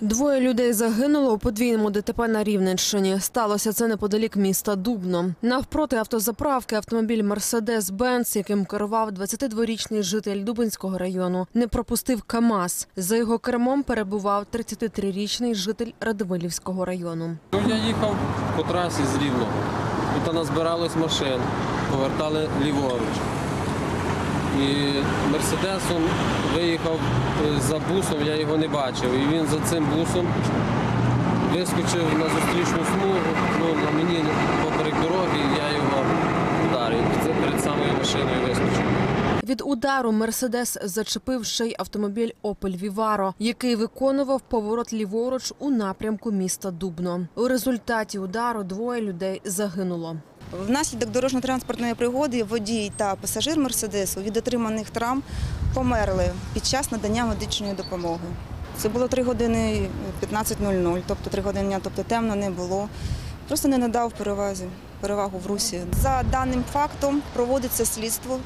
Двоє людей загинуло у подвійному ДТП на Рівненщині. Сталося це неподалік міста Дубно. Навпроти автозаправки автомобіль Мерседес Бенц, яким керував 22-річний житель Дубинського району, не пропустив КАМАЗ. За його кермом перебував 33-річний житель Радивилівського району. Ну, я їхав по трасі з Рівного. Тут назбиралось машин, повертали ліворуч. І Мерседесом виїхав е, за бусом, я його не бачив. І він за цим бусом вискочив на зустрічну смугу, ну, на мені поперек дороги, і я його вдарив. Це перед самою машиною вискочив. Від удару Мерседес зачепив ще й автомобіль Опель Віваро, який виконував поворот ліворуч у напрямку міста Дубно. У результаті удару двоє людей загинуло. Внаслідок дорожньо-транспортної пригоди водій та пасажир Мерседесу від отриманих травм померли під час надання медичної допомоги. Це було 3 години 15.00, тобто 3 години, тобто темно не було. Просто не надав перевазі, перевагу в русі. За даним фактом проводиться слідство